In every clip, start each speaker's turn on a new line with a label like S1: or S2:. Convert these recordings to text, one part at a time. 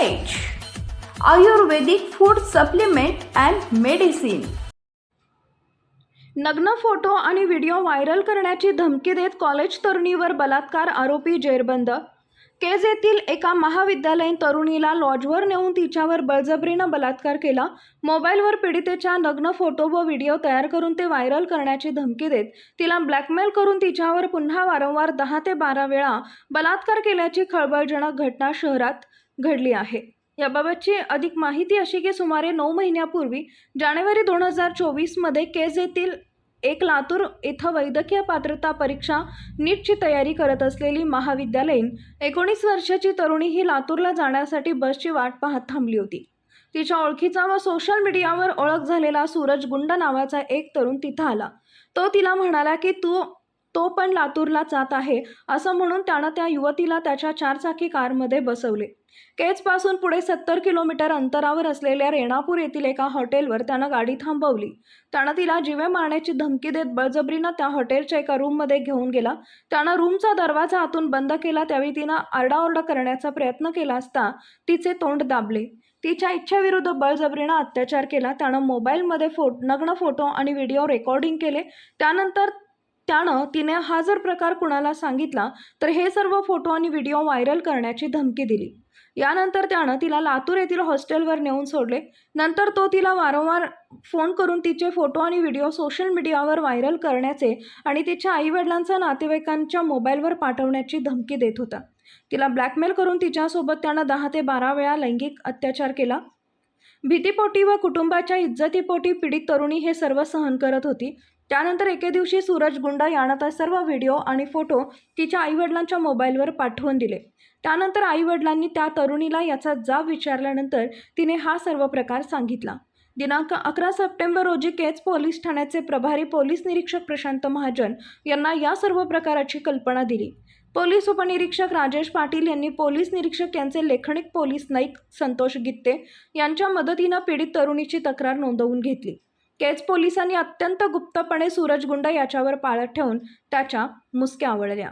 S1: Ayurvedic food supplement and medicine नग्न photo आणि video viral करण्याची धमकी देत कॉलेज तरुणीवर बलात्कार आरोपी जेरबंद. केज येथील एका महाविद्यालयीन तरुणीला लॉजवर नेऊन तिच्यावर बळजबरीनं बलात्कार केला. मोबाईलवर पीडितेच्या नग्न फोटो व व्हिडिओ तयार करून ते व्हायरल करण्याची धमकी देत तिला ब्लॅकमेल करून तिच्यावर पुन्हा वारंवार दहा ते बारा वेळा बलात्कार केल्याची खळबळजनक घटना शहरात घडली आहे. याबाबतची अधिक माहिती अशी की सुमारे नऊ महिन्यापूर्वी जानेवारी दोन हजार चोवीसमध्ये केज येथील एक लातूर इथं वैद्यकीय पात्रता परीक्षा नीटची तयारी करत असलेली महाविद्यालयीन एकोणीस वर्षाची तरुणी ही लातूरला जाण्यासाठी बसची वाट पाहत थांबली होती. तिच्या ओळखीचा व सोशल मीडियावर ओळख झालेला सूरज गुंड नावाचा एक तरुण तिथं आला. तो तिला म्हणाला की तू तो पण लातूरला जात आहे असं म्हणून त्यानं त्या युवतीला त्याच्या चारचाकी कारमध्ये बसवले. केजपासून पुढे सत्तर किलोमीटर अंतरावर असलेल्या रेणापूर येथील एका हॉटेलवर त्यानं गाडी थांबवली. त्यानं तिला जिवे मारण्याची धमकी देत बळजबरीनं त्या हॉटेलच्या एका रूममध्ये घेऊन गेला. त्यानं रूमचा दरवाजा आतून बंद केला त्यावेळी तिनं आरडाओरडा करण्याचा प्रयत्न केला असता तिचे तोंड दाबले. तिच्या इच्छेविरुद्ध बळजबरीनं अत्याचार केला. त्यानं मोबाईलमध्ये फो नग्न फोटो आणि व्हिडिओ रेकॉर्डिंग केले. त्यानंतर त्यानं तिने हा जर प्रकार कुणाला सांगितला तर हे सर्व फोटो आणि व्हिडिओ व्हायरल करण्याची धमकी दिली. यानंतर त्यानं तिला लातूर येथील हॉस्टेलवर नेऊन सोडले. नंतर तो तिला वारंवार फोन करून तिचे फोटो आणि व्हिडिओ सोशल मीडियावर व्हायरल करण्याचे आणि तिच्या आईवडिलांचा नातेवाईकांच्या मोबाईलवर पाठवण्याची धमकी देत होता. तिला ब्लॅकमेल करून तिच्यासोबत त्यानं दहा ते बारा वेळा लैंगिक अत्याचार केला. भीतीपोटी व कुटुंबाच्या इज्जतीपोटी पीडित तरुणी हे सर्व सहन करत होती. त्यानंतर एके दिवशी सूरज गुंडा यानं त्या सर्व व्हिडिओ आणि फोटो तिच्या आईवडिलांच्या मोबाईलवर पाठवून दिले. त्यानंतर आईवडिलांनी त्या तरुणीला याचा जाब विचारल्यानंतर तिने हा सर्व प्रकार सांगितला. दिनांक अकरा सप्टेंबर रोजी केच पोलीस ठाण्याचे प्रभारी पोलीस निरीक्षक प्रशांत महाजन यांना या सर्व प्रकाराची कल्पना दिली. पोलीस उपनिरीक्षक राजेश पाटील यांनी पोलीस निरीक्षक यांचे लेखनिक पोलीस नाईक संतोष गित्ते यांच्या मदतीनं पीडित तरुणीची तक्रार नोंदवून घेतली. केज पोलिसांनी अत्यंत गुप्तपणे सूरज गुंडा याच्यावर पाळत ठेवून त्याच्या मुसक्या आवळल्या.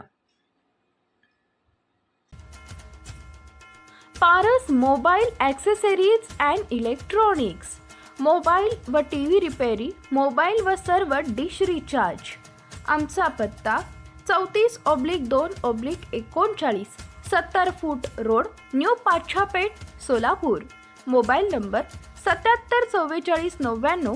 S1: Paras mobile accessories and electronics. Mobile व टी व्ही रिपेरी मोबाईल व सर्व डिश रिचार्ज. आमचा पत्ता चौतीस ऑब्लिक दोन ऑब्लिक एकोणचाळीस सत्तर foot road new Pachhapeth Solapur. Mobile number सत्याहत्तर चव्वेचाळीस नव्याण्णव